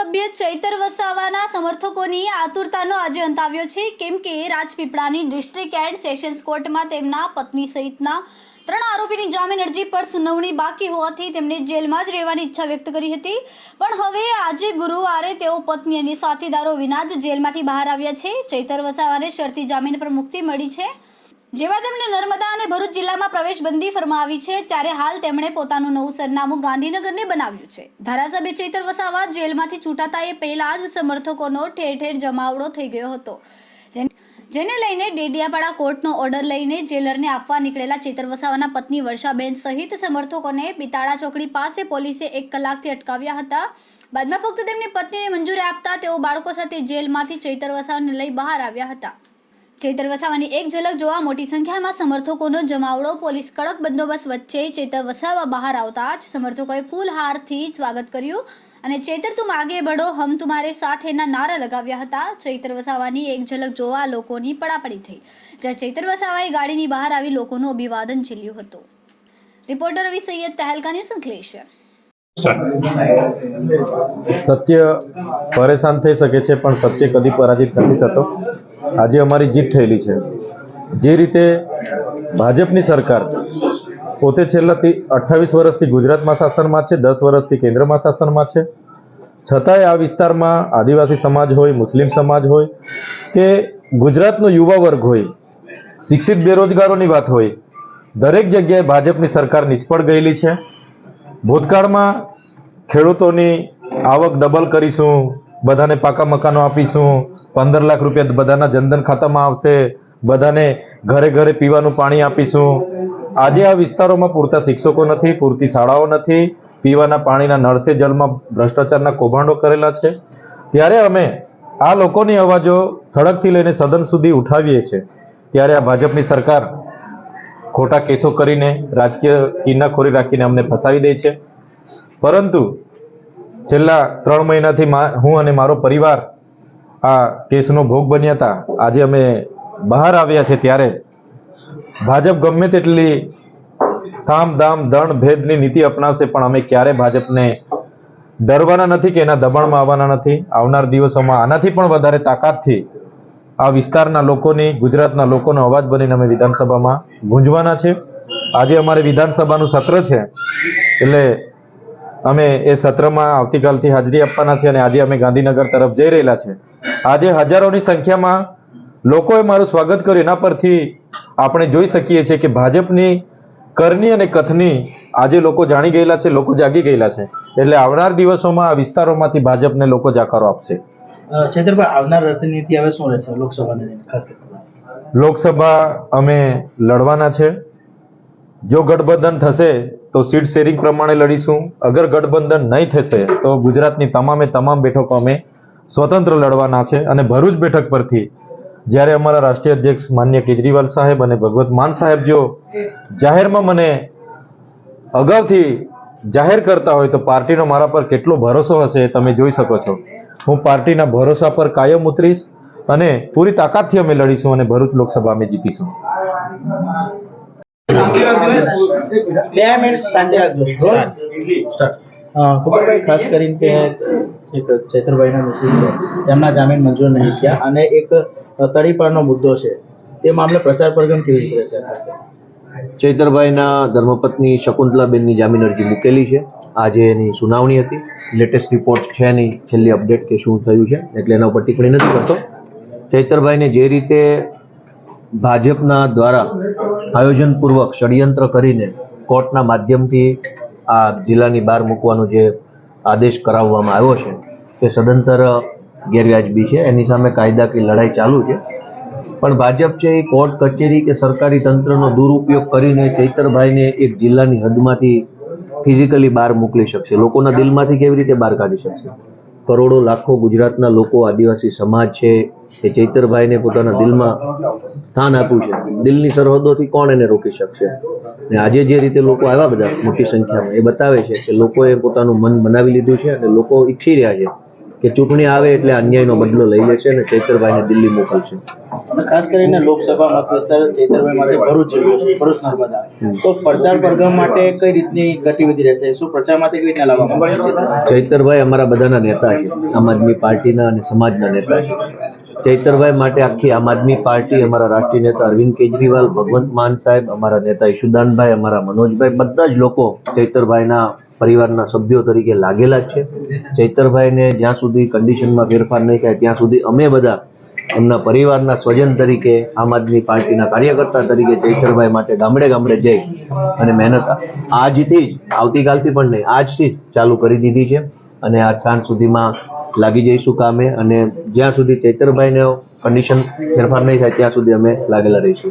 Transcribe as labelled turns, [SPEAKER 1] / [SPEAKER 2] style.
[SPEAKER 1] ધારાસભ્ય ચૈતર વસાવાના સમર્થકોની આતુરતાનો આજે અંત આવ્યો છે. કેમ કે રાજપીપળાની ડિસ્ટ્રિક્ટ એન્ડ સેશન્સ કોર્ટમાં તેમના પત્ની સહિતના ત્રણ આરોપીની જામીન અરજી પર સુનાવણી બાકી હોવાથી તેમણે જેલમાં જ રહેવાની ઈચ્છા વ્યક્ત કરી હતી. પણ હવે આજે ગુરુવારે તેઓ પત્ની અને સાથીદારો વિના જ જેલમાંથી બહાર આવ્યા છે. ચૈતર વસાવાને શરતી જામીન પર મુક્તિ મળી છે. જેવા તેમણે નર્મદા અને ભરૂચ જિલ્લામાં પ્રવેશબંધી ફરમાવી છે, ત્યારે હાલ તેમણે પોતાનું નવું સરનામું ગાંધીનગરને બનાવ્યું છે. ધારાસભ્ય ચૈતર વસાવા જેલમાંથી છૂટાતા એ પહેલા જ સમર્થકોનો ઠેર ઠેર જમાવડો થઈ ગયો હતો. જેને લઈને ડેડિયાપાડા કોર્ટનો ઓર્ડર લઈને જેલરને આપવા નીકળેલા ચેતર વસાવાના પત્ની વર્ષાબેન સહિત સમર્થકોને પિતાળા ચોકડી પાસે પોલીસે એક કલાકથી અટકાવ્યા હતા. બાદમાં ફક્ત તેમની પત્નીને મંજૂરી આપતા તેઓ બાળકો સાથે જેલમાંથી ચૈતર વસાવાને લઈ બહાર આવ્યા હતા. ચૈતર વસાવાની એક ઝલક જોવા મોટી સંખ્યામાં સમર્થકોનો જમાવડો, પોલીસ કડક બંદોબસ્ત વચ્ચે ચેતર વસાવા બહાર આવતા જ સમર્થકોએ ફૂલહારથી સ્વાગત કર્યું અને ચેતર તું આગે બઢો હમ તુમારે સાથેના નારા લગાવ્યા હતા. ચૈતર વસાવાની એક ઝલક જોવા લોકોની પડાપડી થઈ, જ્યાં ચૈતર વસાવાએ ગાડીની બહાર આવી લોકોનું અભિવાદન ઝીલ્યું હતું. રિપોર્ટર રવિ સૈયદ તહેલકા ન્યૂઝ અંકલેશ્વર
[SPEAKER 2] સત્ય પરેશાન થઈ શકે છે, પણ સત્ય કદી પરાજિત નથી થતો. આજે અમારી જીત થયેલી છે. જે રીતે ભાજપની સરકાર પોતે છેલ્લા અઠ્ઠાવીસ વર્ષથી ગુજરાતમાં શાસનમાં છે, દસ વર્ષથી કેન્દ્રમાં શાસનમાં છે. છતાંય આ વિસ્તારમાં આદિવાસી સમાજ હોય, મુસ્લિમ સમાજ હોય કે ગુજરાતનો યુવા વર્ગ હોય, શિક્ષિત બેરોજગારોની વાત હોય, દરેક જગ્યાએ ભાજપની સરકાર નિષ્ફળ ગયેલી છે. ભૂતકાળમાં ખેડૂતોની આવક ડબલ કરીશું બધાને પાકા મકાનો આપીશું. પંદર લાખ રૂપિયા બધાના જનધન ખાતામાં આવશે. બધાને ઘરે ઘરે પીવાનું પાણી આપીશું. આજે આ વિસ્તારોમાં પૂરતા શિક્ષકો નથી, પૂરતી શાળાઓ નથી. પીવાના પાણીના નળસે જળમાં ભ્રષ્ટાચારના કૌભાંડો કરેલા છે. ત્યારે અમે આ લોકોની અવાજો સડકથી લઈને સદન સુધી ઉઠાવીએ છીએ. ત્યારે આ ભાજપની સરકાર ખોટા કેસો કરીને રાજકીય કિન્નાખોરી રાખીને અમને ફસાવી દે છે. પરંતુ છેલ્લા ત્રણ મહિનાથી હું અને મારો પરિવાર આ કેસનો ભોગ બન્યા હતા. આજે અમે બહાર આવ્યા છે ત્યારે ભાજપ ગમે તેટલી સામ, દામ, દણ, ભેદની નીતિ અપનાવશે, પણ અમે ક્યારે ભાજપને ડરવાના નથી કે એના દબાણમાં આવવાના નથી. આવનાર દિવસોમાં આનાથી પણ વધારે તાકાતથી આ વિસ્તારના લોકોની, ગુજરાતના લોકોનો અવાજ બનીને અમે વિધાનસભામાં ગુંજવાના છે. આજે અમારે વિધાનસભાનું સત્ર છે, એટલે અમે એ સત્રમાં આવતીકાલથી હાજરી આપવાના છે અને આજે અમે ગાંધીનગર તરફ જઈ રહેલા છે આજે હજારોની સંખ્યામાં લોકોએ મારું સ્વાગત કર્યું. એના પરથી આપણે જોઈ શકીએ છીએ કે ભાજપની કરની અને કથની આજે લોકો જાણી ગયેલા છે લોકો જાગી ગયેલા છે. એટલે આવનાર દિવસોમાં આ વિસ્તારોમાંથી ભાજપને લોકો જાકારો આપશે.
[SPEAKER 3] છેતરભાઈ આવનાર રણનીતિ હવે શું રહેશે? લોકસભાને
[SPEAKER 2] લોકસભા અમે લડવાના છે. જો ગઠબંધન થશે, તો સીટ શેરિંગ પ્રમાણે લડીશું. અગર ગઠબંધન નહીં થશે, તો ગુજરાતની તમામે તમામ બેઠકો અમે સ્વતંત્ર લડવાના છે અને ભરૂચ બેઠક પરથી જ્યારે અમારા રાષ્ટ્રીય અધ્યક્ષ માન્ય કેજરીવાલ સાહેબ અને ભગવત માન સાહેબ જો જાહેરમાં મને અગાઉથી જાહેર કરતા હોય તો પાર્ટીનો મારા પર કેટલો ભરોસો હશે તમે જોઈ શકો છો. હું પાર્ટીના ભરોસા પર કાયમ ઉતરીશ અને પૂરી તાકાતથી અમે લડીશું અને ભરૂચ લોકસભા અમે જીતીશું.
[SPEAKER 3] બે મિનિટ શાંતિ રાખજો. કુબરભાઈ ખાસ કરીને કે ચૈતરભાઈના મિસિસ છે. તેમના જામીન મંજૂર નહીં થયા અને એક તળીપાળનો મુદ્દો છે. તે મામલે પ્રચાર પ્રગમ કેવી રીતે રહેશે? ખાસ
[SPEAKER 4] ચૈતરભાઈના ધર્મપત્ની શકુંતલાબેનની જામીન અરજી મૂકેલી છે. આજે એની સુનાવણી હતી. લેટેસ્ટ રિપોર્ટ છે નહીં છેલ્લી અપડેટ કે શું થયું છે. એટલે એના ઉપર ટિપ્પણી નથી કરતો. ચૈતરભાઈને જે રીતે ભાજપના દ્વારા આયોજનપૂર્વક ષડયંત્ર કરીને કોર્ટના માધ્યમથી આ જિલ્લાની બહાર મૂકવાનો જે આદેશ કરાવવામાં આવ્યો છે, તે સદંતર ગેરવ્યાજબી છે. એની સામે કાયદાકીય લડાઈ ચાલુ છે. પણ ભાજપ છે એ કોર્ટ, કચેરી કે સરકારી તંત્રનો દુરુપયોગ કરીને ચૈતરભાઈને એક જિલ્લાની હદમાંથી ફિઝિકલી બહાર મોકલી શકશે. લોકોના દિલમાંથી કેવી રીતે બહાર કાઢી શકશે? કરોડો, લાખો ગુજરાતના લોકો આદિવાસી સમાજ છે એ ચૈતરભાઈને પોતાના દિલમાં સ્થાન આપ્યું છે. દિલની સરહદોથી કોણ એને રોકી શકશે? અને આજે જે રીતે લોકો આવ્યા બધા મોટી સંખ્યામાં એ બતાવે છે કે લોકોએ પોતાનું મન બનાવી લીધું છે અને લોકો ઈચ્છી રહ્યા છે કે ચૂંટણી આવે એટલે અન્યાયનો બદલો લઈ લેશે અને ચૈતરભાઈને દિલ્હી મોકલશે.
[SPEAKER 3] ખાસ કરીને લોકસભા મત વિસ્તાર ચૈતરભાઈ માટે ભરૂચ જેવું છે ભરૂચ નર્મદા. તો પ્રચાર પ્રગમ માટે કઈ રીતની ગતિવિધિ રહેશે? શું પ્રચાર માટે કઈ રીતના લાવવામાં આવશે ચૈતરભાઈ?
[SPEAKER 4] ચૈતરભાઈ અમારા બધાના નેતા છે. આમ આદમી પાર્ટીના અને સમાજના નેતા છે. ચૈતરભાઈ માટે આખી આમ આદમી પાર્ટી, અમારા રાષ્ટ્રીય નેતા અરવિંદ કેજરીવાલ, ભગવંત માન સાહેબ, અમારા નેતા ઈશુદાનભાઈ અમારા મનોજભાઈ, બધા જ લોકો ચૈતરભાઈના પરિવારના સભ્યો તરીકે લાગેલા છે. ચૈતરભાઈને જ્યાં સુધી કન્ડિશનમાં ફેરફાર નહીં થાય, ત્યાં સુધી અમે બધા એમના પરિવારના સ્વજન તરીકે, આમ આદમી પાર્ટીના કાર્યકર્તા તરીકે ચૈતરભાઈ માટે ગામડે ગામડે જઈ અને મહેનત આજથી જ, આવતીકાલથી પણ નહીં, આજથી જ ચાલુ કરી દીધી છે. અને આજ સાંજ સુધીમાં લાગી જઈશું કામે અને જ્યાં સુધી ચૈતરભાઈને કન્ડિશન ફેરફાર નહીં થાય, ત્યાં સુધી અમે લાગેલા રહીશું.